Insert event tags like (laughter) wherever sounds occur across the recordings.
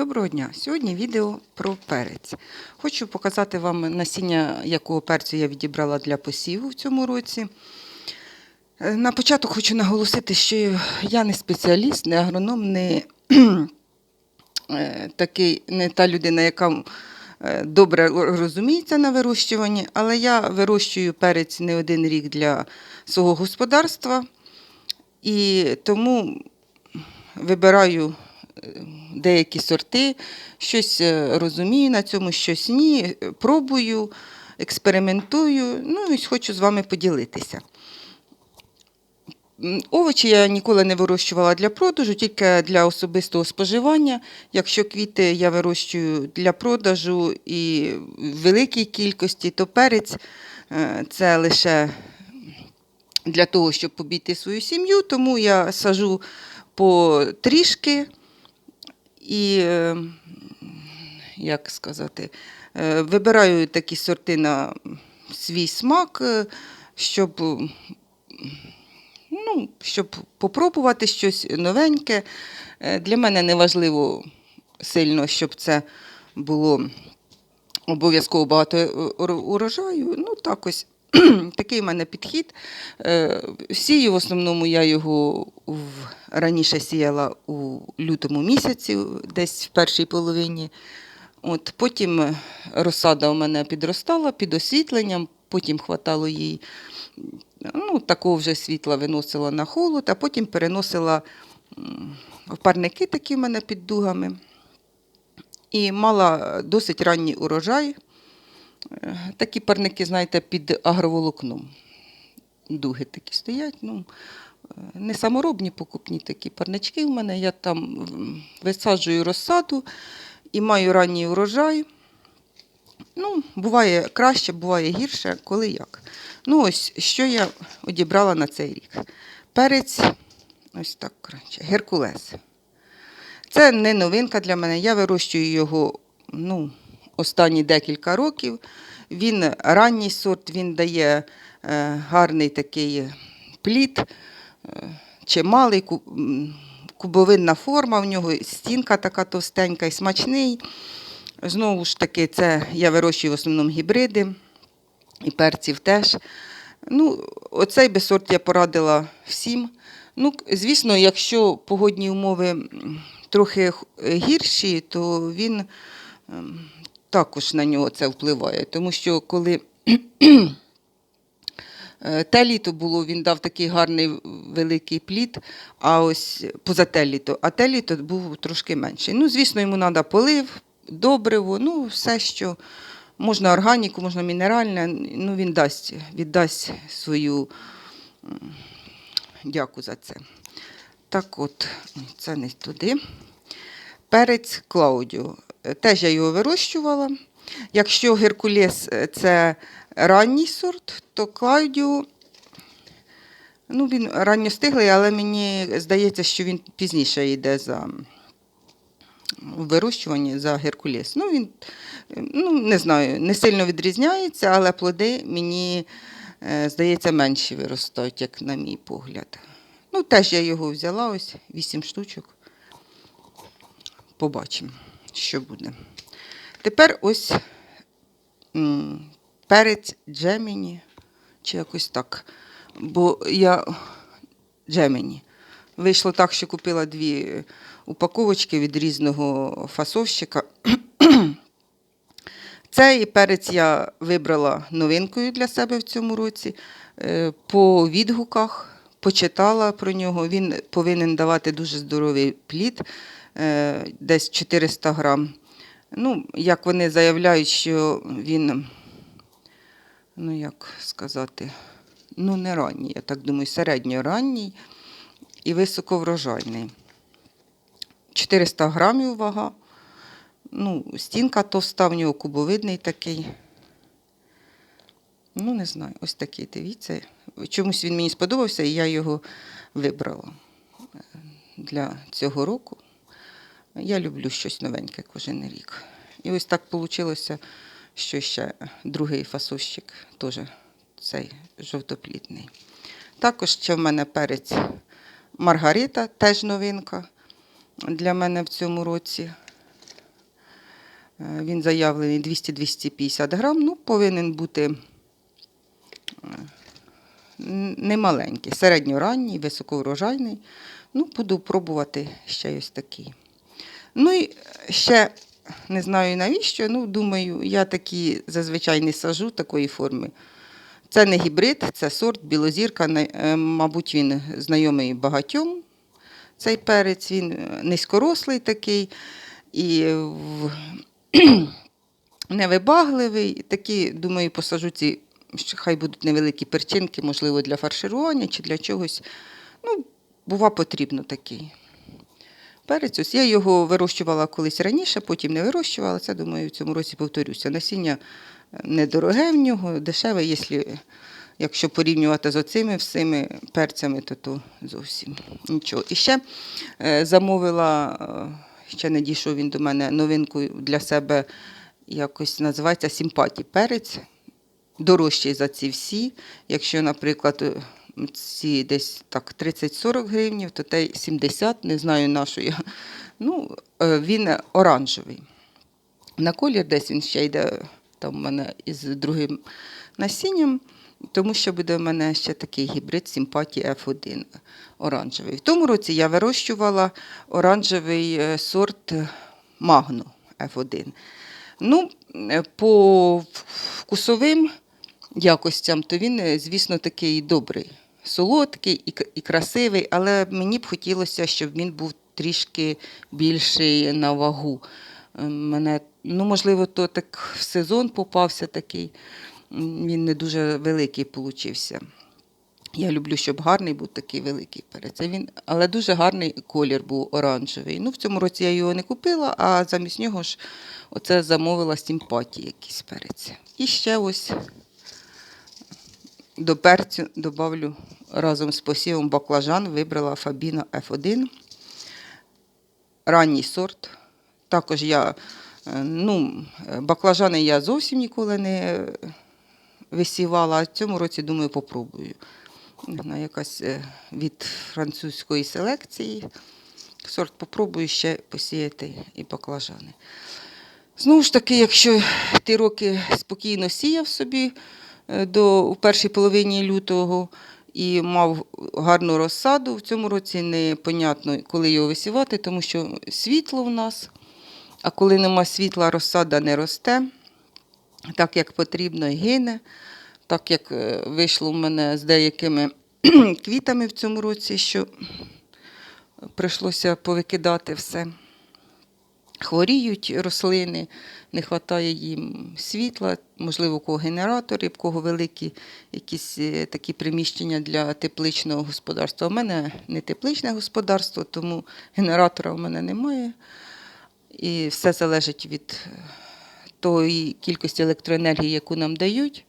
Доброго дня! Сьогодні відео про перець. Хочу показати вам насіння, якого перцю я відібрала для посіву в цьому році. Е, На початок хочу наголосити, що я не спеціаліст, не агроном, не (clears throat) е, такий, не та людина, яка е, добре розуміється на вирощуванні, але я вирощую перець не один рік для свого господарства і тому вибираю деякі сорти, щось е, розумію на цьому, щось ні. Пробую, експериментую. Ну і хочу з вами поділитися. Овочі я ніколи не вирощувала для продажу, тільки для особистого споживання. Якщо квіти я вирощую для продажу і в великій кількості, то перець е, це лише для того, щоб побійти свою сім'ю, тому я сажу по трішки і, е, як сказати, е, вибираю такі сорти на свій смак, е, щоб, ну, щоб попробувати щось новеньке. Для мене не важливо сильно, щоб це було обов'язково багато урожаю. Ну, так ось. (clears throat) Такий в мене підхід. Е, Сію в основному я його раніше сіяла у лютому місяці, десь в першій половині. От, потім розсада у мене підростала під освітленням, потім хватало їй ну, такого вже світла виносила на холод, а потім переносила в парники такі в мене під дугами. І мала досить ранній урожай. Такі парники, знаєте, під агроволокном. Дуги такі стоять. Ну, е, не саморобні покупні такі парнички в мене. Я там висаджую розсаду і маю ранній урожай. Ну, буває краще, буває гірше, коли як. Ну, ось що я одібрала на цей рік. Перець, ось так краще, Геркулес. Це не новинка для мене. Я вирощую його ну, останні декілька років. Він ранній сорт, він дає е, гарний такий плід, е, чималий, кубовинна форма в нього, стінка така товстенька і смачний. Знову ж таки, це я вирощую в основному гібриди і перців теж. Ну, оцей би сорт я порадила всім. Ну, звісно, якщо погодні умови трохи гірші, то він ем, також на нього це впливає. Тому що коли е, те літо було, він дав такий гарний великий плід, а ось поза те літо, а те літо був трошки менший. Ну, звісно, йому треба полив, добриво, ну, все, що можна органіку, можна мінеральне, ну, він дасть, віддасть свою дяку за це. Так от, це не туди. Перець Клаудіо. Теж я його вирощувала. Якщо Геркулес е, це ранній сорт, то Клаудіо, ну він ранньостиглий, але мені здається, що він пізніше йде за в вирощуванні за Геркулес. Ну, він, ну, не знаю, не сильно відрізняється, але плоди мені, е, здається, менші виростають, як на мій погляд. Ну, теж я його взяла, ось 8 штучок. Побачимо, що буде. Тепер ось перець Джеміні, чи якось так. Бо я Джеміні. Вийшло так, що купила дві упаковочки від різного фасовщика. (clears throat) Цей перець я вибрала новинкою для себе в цьому році. Е, По відгуках почитала про нього. Він повинен давати дуже здоровий плід, десь 400 грам. Ну, як вони заявляють, що він, ну як сказати, ну не ранній, я так думаю, середньоранній і високоврожайний. 400 грамів вага. Ну, стінка товста, в нього кубовидний такий. Ну, не знаю, ось такий, дивіться. Чомусь він мені сподобався, і я його вибрала е, для цього року. Я люблю щось новеньке кожен рік. І ось так вийшло, що ще другий фасовщик, теж цей жовтоплідний. Також ще в мене перець Маргарита, теж новинка для мене в цьому році. Е, Він заявлений 200-250 грам, ну, повинен бути е, немаленький, середньоранній, високоурожайний. Ну, буду пробувати ще ось такий. Ну і ще не знаю навіщо, ну, думаю, я такі зазвичай не сажу такої форми. Це не гібрид, це сорт білозірка. е, Мабуть, він знайомий багатьом. Цей перець, він е, низькорослий такий і (clears throat) невибагливий. Такі, думаю, посажу ці, що хай будуть невеликі перчинки, можливо, для фарширування чи для чогось. Ну, бува потрібно такий. Перець, ось я його вирощувала колись раніше, потім не вирощувала. Це, думаю, в цьому році повторюся. Насіння е, недороге в нього, дешеве, якщо, порівнювати з оцими всіми перцями, то, то зовсім нічого. І ще е, замовила, е, ще не дійшов він до мене новинку для себе, якось називається Сімпаті перець. Дорожчий за ці всі. Якщо, наприклад, ці десь так 30-40 гривнів, то той 70, не знаю на що я. Ну, е, він оранжевий. На колір десь він ще йде там у мене із другим насінням, тому що буде в мене ще такий гібрид симпатії F1 оранжевий. В тому році я вирощувала оранжевий е, сорт Магно F1. Ну, е, по вкусовим якостям, то він, е, звісно, такий добрий, солодкий і, красивий, але мені б хотілося, щоб він був трішки більший на вагу. Е, Мене, ну, можливо, то так в сезон попався такий, він не дуже великий получився. Я люблю, щоб гарний був такий великий перець. А Він, але дуже гарний колір був оранжевий. Ну, в цьому році я його не купила, а замість нього ж оце замовила симпатії якийсь перець. І ще ось до перцю добавлю разом з посівом баклажан, вибрала Фабіна F1. Ранній сорт. Також я, е, ну, баклажани я зовсім ніколи не висівала, а в цьому році, думаю, попробую. Вона якась е, від французької селекції. Сорт попробую ще посіяти і баклажани. Знову ж таки, якщо ті роки спокійно сіяв собі до, у першій половині лютого і мав гарну розсаду, в цьому році непонятно, коли його висівати, тому що світло в нас, а коли нема світла, розсада не росте так, як потрібно, і гине. Так як е, вийшло в мене з деякими (clears throat) квітами в цьому році, що прийшлося повикидати все. Хворіють рослини, не вистачає їм світла, можливо, у кого генератори, в кого великі якісь е, такі приміщення для тепличного господарства. У мене не тепличне господарство, тому генератора у мене немає. І все залежить від е, тої кількості електроенергії, яку нам дають.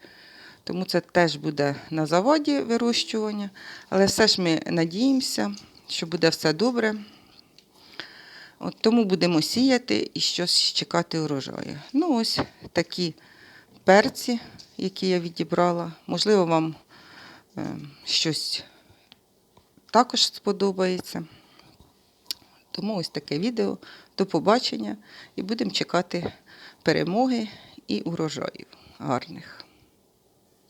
Тому це теж буде на заводі вирощування. Але все ж ми надіємося, що буде все добре. От тому будемо сіяти і щось чекати урожаю. Ну, ось такі перці, які я відібрала. Можливо, вам е, щось також сподобається. Тому ось таке відео. До побачення і будемо чекати перемоги і урожаїв гарних.